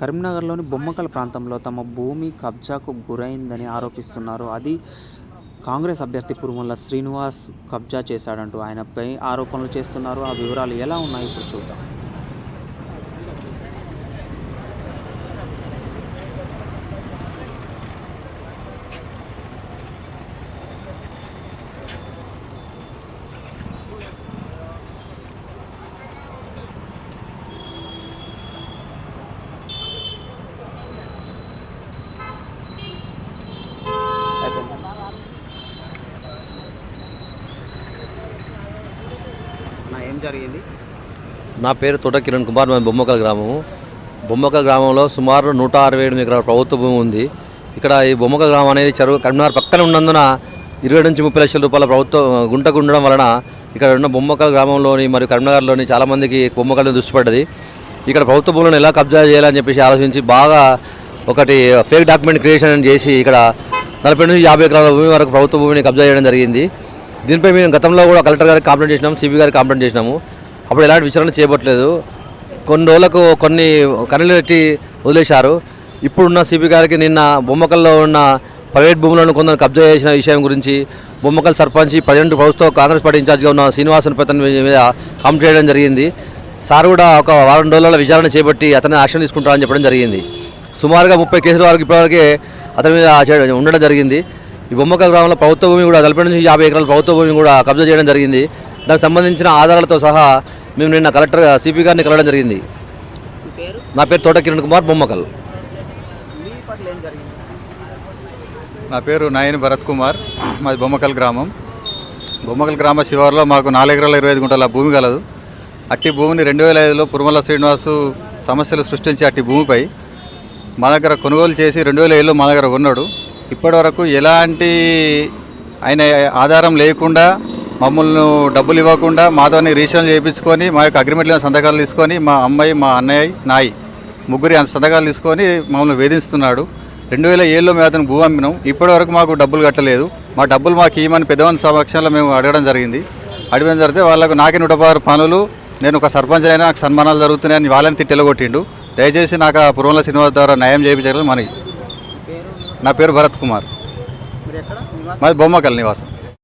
కరీంనగర్లోని బొమ్మకల్ ప్రాంతంలో తమ భూమి కబ్జాకు గురైందని ఆరోపిస్తున్నారు. అది కాంగ్రెస్ అభ్యర్థి కురుమల్ల శ్రీనివాస్ కబ్జా చేశాడంటూ ఆయనపై ఆరోపణలు చేస్తున్నారు. ఆ వివరాలు ఎలా ఉన్నాయి ఇప్పుడు చూద్దాం. ఏం జరిగింది? నా పేరు తోట కిరణ్ కుమార్ మేము బొమ్మకల్ గ్రామము. బొమ్మకల్ గ్రామంలో సుమారు నూట అరవై ఏడు ఎకరాల ప్రభుత్వ భూమి ఉంది. ఇక్కడ ఈ బొమ్మకల్ గ్రామం అనేది చెరువు కరీంనగర్ పక్కన ఉన్నందున ఇరవై నుంచి ముప్పై లక్షల రూపాయల ప్రభుత్వ గుంటకు ఉండడం వలన ఇక్కడ ఉన్న బొమ్మకల్ గ్రామంలోని మరియు కరీంనగర్లోని చాలామందికి బొమ్మకలను దృష్టిపడ్డది ఇక్కడ ప్రభుత్వ భూములను ఎలా కబ్జా చేయాలని చెప్పేసి ఆలోచించి బాగా ఒకటి ఫేక్ డాక్యుమెంట్ క్రియేషన్ చేసి ఇక్కడ నలభై నుంచి యాభై ఎకరాల భూమి వరకు ప్రభుత్వ భూమిని కబ్జా చేయడం జరిగింది. దీనిపై మేము గతంలో కూడా కలెక్టర్ గారికి కంప్లైంట్ చేసినాము సిబి గారికి కంప్లైంట్ చేసినాము. అప్పుడు ఎలాంటి విచారణ చేయబట్టలేదు. కొన్ని రోజులకు కొన్ని కన్నీళ్ళు పెట్టి వదిలేశారు. ఇప్పుడున్న సిబి గారికి నిన్న బొమ్మకల్లో ఉన్న ప్రైవేట్ భూములను కొందరు కబ్జా చేసిన విషయం గురించి బొమ్మకల్ సర్పంచ్ ప్రజెంట్ ప్రభుత్వ కాంగ్రెస్ పార్టీ ఇన్ఛార్జ్గా ఉన్న శ్రీనివాసన్ అతని మీద కంప్లైంట్ చేయడం జరిగింది. సార్ కూడా ఒక వారం రోజుల విచారణ చేపట్టి అతన్ని యాక్షన్ తీసుకుంటారని చెప్పడం జరిగింది. సుమారుగా ముప్పై కేసుల వరకు ఇప్పటివరకే అతని మీద ఉండడం జరిగింది. ఈ బొమ్మకల్ గ్రామంలో ప్రభుత్వ భూమి కూడా నలభై నుంచి యాభై ఎకరాల ప్రభుత్వ భూమి కూడా కబ్జా చేయడం జరిగింది. దానికి సంబంధించిన ఆధారాలతో సహా మేము నిన్న కలెక్టర్ సిపి గారిని కలవడం జరిగింది. నా పేరు తోట కిరణ్ కుమార్ బొమ్మకల్ నా పేరు నాయని భరత్ కుమార్ మాది బొమ్మకల్ గ్రామం. బొమ్మకల్ గ్రామ శివారులో మాకు నాలుగు ఎకరాల ఇరవై ఐదు గుంటల భూమి కలదు అట్టి భూమిని రెండు వేల ఐదులో పురుమల శ్రీనివాసు సమస్యలు సృష్టించి అట్టి భూమిపై మా దగ్గర కొనుగోలు చేసి రెండు వేల ఏళ్ళు మా దగ్గర ఉన్నాడు ఇప్పటివరకు ఎలాంటి ఆయన ఆధారం లేకుండా మమ్మల్ని డబ్బులు ఇవ్వకుండా మాతోని రీసెల్ చేయించుకొని మా యొక్క అగ్రిమెంట్లో సంతకాలు తీసుకొని మా అమ్మాయి మా అన్నయ్య నాయి ముగ్గురి సంతకాలు తీసుకొని మమ్మల్ని వేధిస్తున్నాడు. రెండు వేల ఏడులో మేము అతను భూ అమ్మినాం. ఇప్పటి వరకు మాకు డబ్బులు కట్టలేదు. మా డబ్బులు మాకు ఇవ్వమని పెద్దవాని సమక్షంలో మేము అడగడం జరిగింది. అడగడం జరిగితే వాళ్ళకు నాకే నూట పనులు నేను ఒక సర్పంచ్ అయినా నాకు సన్మానాలు జరుగుతున్నాయని వాళ్ళని తిట్టెలగొట్టిండు దయచేసి నాకు ఆ పురవల శ్రీనివాస్ ద్వారా న్యాయం చేయించాలని మనకి. నా పేరు భరత్ కుమార్. మాది బొమ్మకల్ నివాసం.